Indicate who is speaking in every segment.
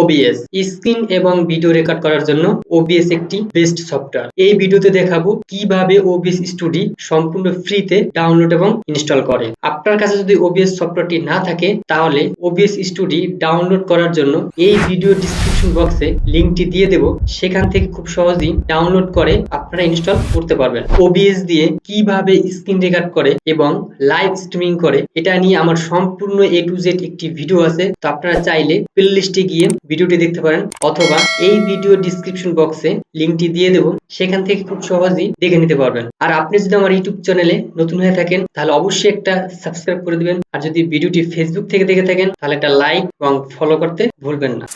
Speaker 1: OBS screen এবং video record করার জন্য OBS একটি বেস্ট সফটওয়্যার। এই ভিডিওতে দেখাবো কীভাবে OBS স্টুডিও সম্পূর্ণ ফ্রিতে ডাউনলোড এবং ইনস্টল করে। আপনার কাছে যদি OBS সফটওয়্যারটি না থাকে, তাহলে OBS স্টুডিও ডাউনলোড করার জন্য এই ভিডিও ডিসক্রিপশন বক্সে লিংকটি দিয়ে দেব। সেখান থেকে খুব সহজেই ডাউনলোড করে আপনারা ইনস্টল করতে পারবেন। OBS দিয়ে কীভাবে স্ক্রিন রেকর্ড করে এবং লাইভ স্ট্রিমিং করে, এটা নিয়ে আমার সম্পূর্ণ এ টু জেড একটি ভিডিও আছে। তো আপনারা চাইলে প্লে লিস্টে গিয়ে ভিডিওটি দেখতে পারেন অথবা এই ভিডিও ডিসক্রিপশন বক্সে লিঙ্কটি দিয়ে দেবো। সেখান থেকে খুব সহজেই দেখে নিতে পারবেন। আর আপনি যদি আমার ইউটিউব চ্যানেলে নতুন হয়ে থাকেন, তাহলে অবশ্যই একটা সাবস্ক্রাইব করে দিবেন। আর যদি ভিডিওটি ফেসবুক থেকে দেখে থাকেন, তাহলে একটা লাইক এবং ফলো করতে ভুলবেন না।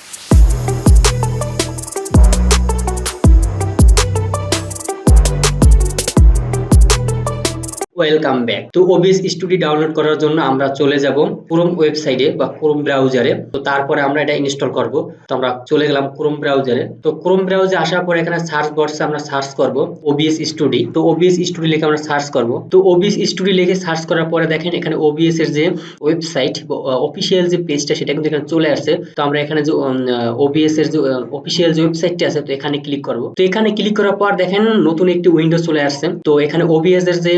Speaker 1: ওয়েলকাম ব্যাক তো ওবিএস স্টুডিও ডাউনলোড করার জন্য আমরা চলে যাব ক্রোম ওয়েবসাইটে বা ক্রোম ব্রাউজারে তো তারপরে আমরা এটা ইনস্টল করব। তো আমরা চলে গেলাম ক্রোম ব্রাউজারে তো ক্রোম ব্রাউজে আসার পরে এখানে সার্চ বক্সে আমরা সার্চ করব ওবিএস স্টুডিও তো ওবিএস স্টুডিও লিখে আমরা সার্চ করব। তো ওবিএস স্টুডিও লিখে সার্চ করার পরে দেখেন এখানে ওবিএস এর যে ওয়েবসাইট অফিসিয়াল যে পেজটা সেটা কিন্তু এখানে চলে আসছে। তো আমরা এখানে যে ওবিএস এর যে অফিসিয়াল যে ওয়েবসাইটটি আছে, তো এখানে ক্লিক করব। তো এখানে ক্লিক করার পর দেখেন নতুন একটি উইন্ডো চলে আসছে। তো এখানে ওবিএস এর যে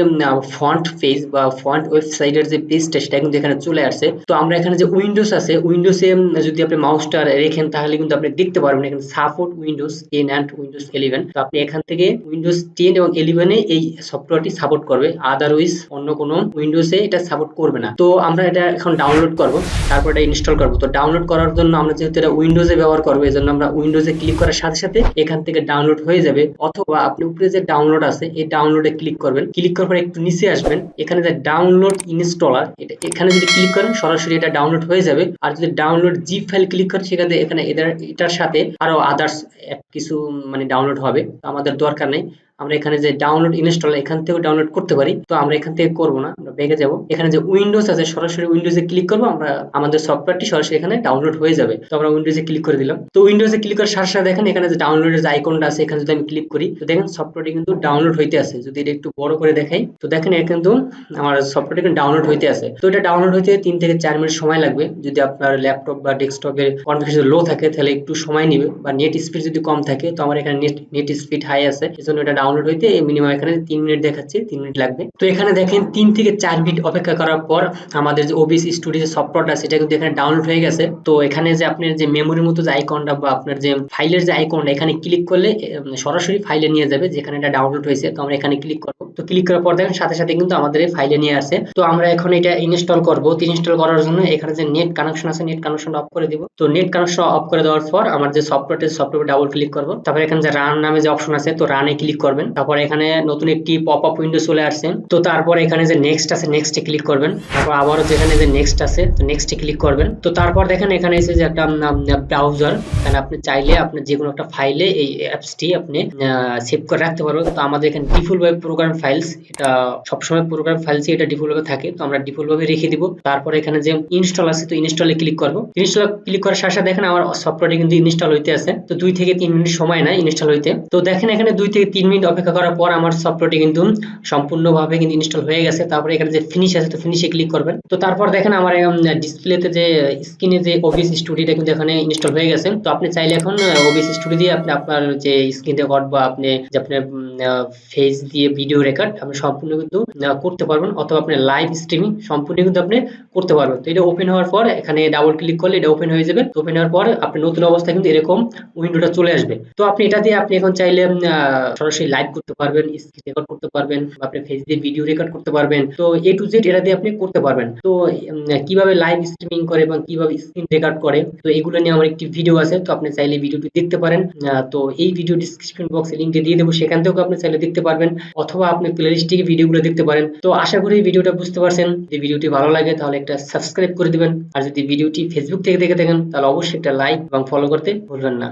Speaker 1: ফন্ট পেজ বা ফন্ট ওয়েবসাইটের যে পেজটা, সেটা কিন্তু এখানে চলে আসছে তো আমরা এখানে যে উইন্ডোজ আছে, উইন্ডোজে যদি আপনি মাউসটা রেখেন, তাহলে কিন্তু আপনি দেখতে পারবেন এখানে support Windows ten and Windows eleven তো আপনি এখান থেকে উইন্ডোজ টেন এবং ইলেভেনে এই সফটওয়্যারটি সাপোর্ট করবে। আদারওয়াইজ অন্য কোনো উইন্ডোজে এটা সাপোর্ট করবে না। তো আমরা এটা এখন ডাউনলোড করব, তারপর এটা ইনস্টল করব। তো ডাউনলোড করার জন্য আমরা যেহেতু এটা উইন্ডোজে ব্যবহার করব এই জন্য আমরা উইন্ডোজে ক্লিক করার সাথে সাথে এখান থেকে ডাউনলোড হয়ে যাবে। অথবা আপনি উপরে যে ডাউনলোড আছে, এই ডাউনলোডে ক্লিক করবেন। ক্লিক করার পর একটু নিচে আসবেন, এখানে যে ডাউনলোড ইনস্টলার এটা এখানে যদি ক্লিক করেন, সরাসরি এটা ডাউনলোড হয়ে যাবে। আর যদি ডাউনলোড জি ফাইল ক্লিক করেন, সেখানে এখানে এটার সাথে আরও আদার্স কিছু মানে ডাউনলোড হবে। আমাদের দরকার নেই। আমরা এখানে যে ডাউনলোড ইনস্টল এখান থেকেও ডাউনলোড করতে পারি। তো আমরা এখান থেকে করব না, আমরা বেগে যাব। এখানে যে উইন্ডোজ আছে, সরাসরি উইন্ডোজে ক্লিক করব, আমরা আমাদের সফটওয়্যারটি সরাসরি এখানে ডাউনলোড হয়ে যাবে। তো আমরা উইন্ডোজে ক্লিক করে দিলাম। তো উইন্ডোজে ক্লিক করার সাথে সাথে দেখেন, এখানে যে ডাউনলোডের যে আইকনটা আছে, এখানে যদি আমি ক্লিক করি, তো দেখেন সফটওয়্যারটি কিন্তু ডাউনলোড হইতে আছে। যদি এটা একটু বড় করে দেখাই, তো দেখেন এটা কিন্তু আমার সফটওয়্যারটি কিন্তু ডাউনলোড হইতে আছে। তো এটা ডাউনলোড হইতে তিন থেকে চার মিনিট সময় লাগবে। যদি আপনার ল্যাপটপ বা ডেস্কটপের কনফিগারেশন লো থাকে, তাহলে একটু সময় নেবে। বা নেট স্পিড যদি কম থাকে, তো আমার এখানে নেট নেট স্পিড হাই আছে। এজন্য এটা ডাউনলোড হইতে মিনিমাম এখানে তিন মিনিট দেখাচ্ছে, তিন মিনিট লাগবে। তো এখানে দেখেন তিন থেকে চার মিনিট অপেক্ষা করার পর আমাদের যে ওবিস স্টুডিও সফটওয়্যারটা সেটা কিন্তু এখানে ডাউনলোড হয়ে গেছে। তো এখানে যে আপনার যে মেমোরির মতো যে আইকনটা বা আপনার যে ফাইলের যে আইকনটা এখানে ক্লিক করলে সরাসরি ফাইলে নিয়ে যাবে, যেখানে এটা ডাউনলোড হয়েছে। তো আমরা এখানে ক্লিক করব। তো ক্লিক করার পর দেখেন সাথে সাথে কিন্তু আমাদের এই ফাইলে নিয়ে আসে। তো আমরা এখন এটা ইনস্টল করব। তো ইনস্টল করার জন্য এখানে যে নেট কানেকশন আছে নেট কানেকশন অফ করে দিব। তো নেট কানেকশন অফ করে দেওয়ার পর, আমার যে সফটওয়্যারটা সফটওয়্যার ডাবল ক্লিক করব। তারপর এখানে যে রান নামে যে অপশন আছে, তো রানে ক্লিক করবেন তারপর এখানে নতুন একটি পপ আপ উইন্ডো চলে আসছে। তো তারপর এখানে যে নেক্সট আছে নেক্সটে ক্লিক করবেন। তারপর আবারও যেখানে যে নেক্সট আছে, তো নেক্সটে ক্লিক করবেন। তো তারপর দেখেন এখানে এসে যে একটা ব্রাউজার এখানে আপনি চাইলে আপনি যে কোনো একটা ফাইলে এই অ্যাপসটি আপনি সেভ করে রাখতে পারবেন। তো আমাদের এখানে ডিফল্ট ভাবে প্রোগ্রাম ফাইলস এটা সবসময় প্রোগ্রাম ফাইলস এটা ডিফল্ট ভাবে থাকে। তো আমরা ডিফল্ট ভাবে রেখে দিব। তারপর এখানে যে ইনস্টল আছে, তো ইনস্টলে ক্লিক করব। ইনস্টল ক্লিক করার সাথে সাথে দেখেন আমার সফটওয়্যারটি কিন্তু ইনস্টল হইতে আছে। তো দুই থেকে তিন মিনিট সময় না ইনস্টল হইতে। তো দেখেন এখানে দুই থেকে তিন মিনিট অপেক্ষা করার পর আমার সফটওয়্যারটি কিন্তু সম্পূর্ণভাবে কিন্তু ইনস্টল হয়ে গেছে। তারপরে এখানে যে ফিনিশ আছে, তো ফিনিশে ক্লিক করবেন। তো তারপর দেখেন আমার ডিসপ্লেতে যে স্ক্রিনে যে ওবিএস স্টুডিওটা কিন্তু এখানে ইনস্টল হয়ে গেছে। তো আপনি চাইলে এখন ওবিএস স্টুডিও দিয়ে আপনি আপনার যে স্ক্রিন রেকর্ড বা আপনি যে আপনার ফেস দিয়ে ভিডিও রেকর্ড আপনি সম্পূর্ণ কিন্তু করতে পারবেন। অথবা আপনি লাইভ স্ট্রিমিং সম্পূর্ণ কিন্তু আপনি করতে পারবেন। তো এটা ওপেন হওয়ার পর এখানে ডাবল ক্লিক করলে এটা ওপেন হয়ে যাবে। ওপেন হওয়ার পর আপনি নতুন অবস্থায় কিন্তু এরকম উইন্ডোটা চলে আসবে। তো আপনি এটা দিয়ে আপনি এখন চাইলে সরাসরি লাইভ করতে পারবেন স্ক্রিন রেকর্ড করতে পারবেন, বা আপনি ফেস দিয়ে ভিডিও রেকর্ড করতে পারবেন। তো এ টু জেড এটা দিয়ে আপনি করতে পারবেন। তো কীভাবে লাইভ স্ট্রিমিং করে এবং কীভাবে স্ক্রিন রেকর্ড করে, তো এগুলো নিয়ে আমার একটি ভিডিও আছে, তো আপনি চাইলে ভিডিওটি দেখতে পারেন। তো এই ভিডিও ডিসক্রিপশন বক্সে লিঙ্কটি দিয়ে দেবো, সেখান থেকেও আপনি চাইলে দেখতে পারবেন, অথবা আপনি প্লেলিস্ট থেকে ভিডিওগুলো দেখতে পারেন। তো আশা করি ভিডিওটা বুঝতে পারছেন। যদি ভিডিওটি ভালো লাগে, তাহলে একটা সাবস্ক্রাইব করে দিবেন। আর যদি ভিডিওটি ফেসবুক থেকে দেখে থাকেন, তাহলে অবশ্যই একটা লাইক এবং ফলো করতে ভুলবেন না।